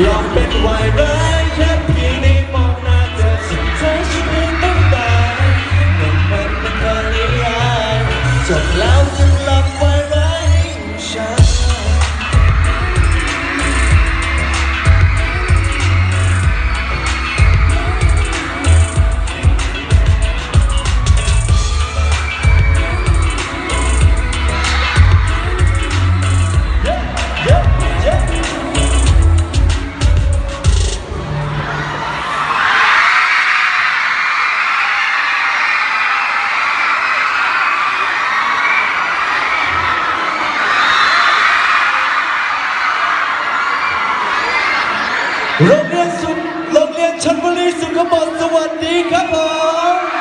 Long been wide โรงเรียนสุโรงเรียนชนบุรีสุขบดสวัสดีครับผม